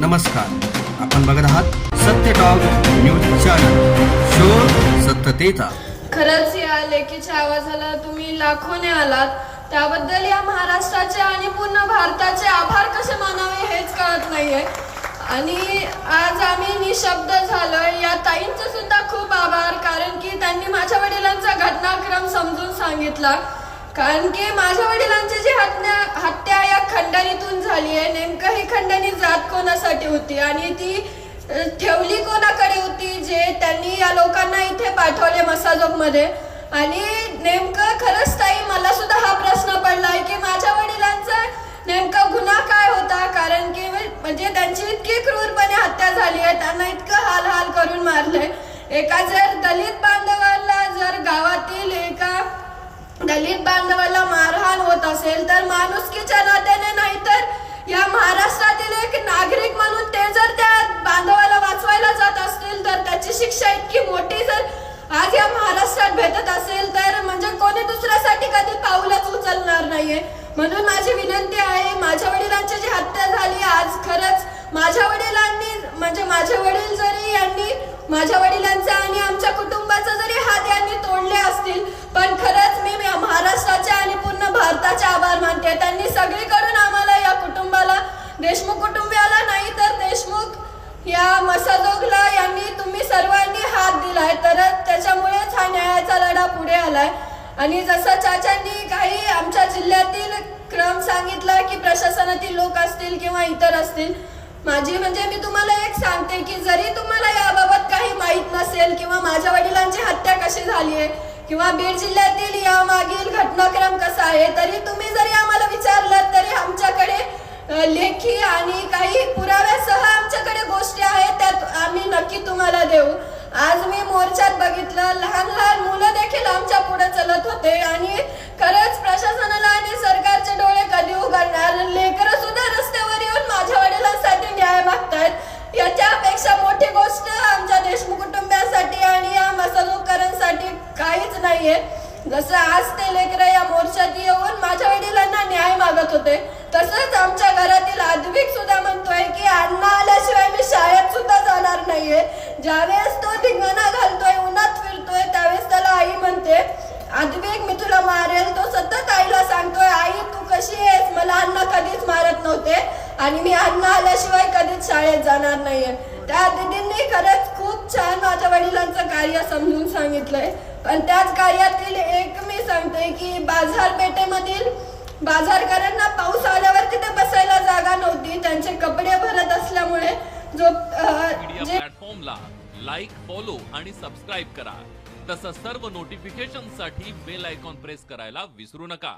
नमस्कार. आपण बघत आहात सत्य टॉक न्यूज चॅनल शोध सत्यतेचा. खरंच या लेखीच्या आवाजाला तुम्ही लाखोने आलात. त्याबद्दल या महाराष्ट्राचे आणि पूर्ण भारताचे आभार कसे मानावे हेच कळत नाहीये. आणि आज आम्ही निशब्द झालोय. या ताईंचे सुद्धा खूप आभार कारण की त्यांनी माझ्या वडिलांचा घटनाक्रम समजून सांगितला. कारण की माझ्या वडिलांची जी हत्या हत्या या खंडणीतून झाली आहे नेमकं ही खंडणी जात कोणासाठी होती? आणि ती ठेवली कोणाकडे होती जे त्यांनी या लोकांना इथे पाठवले मसाजोगमध्ये? आणि नेमकं खरंच ताई मला सुद्धा हा प्रश्न पडलाय की माझ्या वडिलांचा नेमका गुन्हा काय होता? कारण की म्हणजे त्यांची इतकी क्रूरपणे हत्या झाली आहे त्यांना इतकं हाल हाल करून मारले एका जर दलित बांधवाला जर गावातील एका दलित बांधवाला मारहाण होत असेल तर माणुसकीच्या नात्याने नाही तर या महाराष्ट्रातील एक नागरिक म्हणून ते जर त्या बांधवाला वाचवायला जात असतील तर त्याची शिक्षा इतकी मोठी जर आज या महाराष्ट्रात भेटत असेल तर म्हणजे कोणी दुसऱ्यासाठी कधी पाऊलच उचलणार नाहीये. म्हणून माझी विनंती आहे माझ्या वडिलांची जी हत्या झाली आज खरंच माझ्या वडिलांनी म्हणजे माझे वडील जरी यांनी माझ्या वडिलांचा आणि आमच्या कुटुंबाचा जरी हात यांनी तोडले असतील देशमुख कुटुंबियाला नाही तर देशमुख या मसाजोगला यांनी तुम्ही सर्वांनी हात दिलाय. तर त्याच्यामुळेच हा न्यायाचा लढा पुढे आलाय. आणि जसं चाचांनी काही आमच्या जिल्ह्यातील क्रम सांगितला की प्रशासनातील लोक असतील किंवा इतर असतील माझी म्हणजे मी तुम्हाला एक सांगते की जरी तुम्हाला याबाबत काही माहीत नसेल किंवा माझ्या वडिलांची हत्या कशी झाली आहे किंवा बीड जिल्ह्यातील या मागील घटनाक्रम कसा आहे तरी तुम्ही जरी आम्हाला विचारलात तरी आमच्याकडे लेखी आणि काही पुराव्यासह आमच्याकडे गोष्टी आहेत त्यात आम्ही नक्की तुम्हाला देऊ. आज मी मोर्चात बघितलं लहान लहान मुलं देखील आमच्या पुढे चलत होते आणि खरंच प्रशासनाला आणि सरकारचे डोळे कधी उघडणार? लेकर सुद्धा रस्त्यावर येऊन माझ्या वडिलांसाठी न्याय मागतायत. याच्यापेक्षा मोठी गोष्ट आमच्या देशमुख कुटुंबियांसाठी आणि या मसलूकरांसाठी काहीच नाहीये. जसं आज ते लेकरं या मोर्चात येऊन माझ्या वडिलांना न्याय मागत होते. तसंच आमच्या घरातील आद्विक सुद्धा म्हणतोय की अण्णा आल्याशिवाय मी शाळेत सुद्धा जाणार नाहीये. ज्यावेळेस तो धिंगाणा घालतोय उन्हात फिरतोय त्यावेळेस त्याला आई म्हणते आद्विक मी तुला मारेल. तो सतत आईला सांगतोय आई तू कशी आहेस? मला अण्णा कधीच मारत नव्हते आणि मी अण्णा आल्याशिवाय कधीच शाळेत जाणार नाहीये. त्या दिदींनी खरंच खूप छान माझ्या वडिलांचं कार्य समजून सांगितलंय. पण त्याच कार्यातील एक मी सांगते की बाजारपेठेमधील बाजारकरांना पाऊस आल्यावर तिथे बसायला जागा नव्हती. त्यांचे कपडे भरत असल्यामुळे जो प्लॅटफॉर्मला लाईक फॉलो आणि सबस्क्राईब करा. तसंच सर्व नोटिफिकेशनसाठी बेल आयकॉन प्रेस करायला विसरू नका.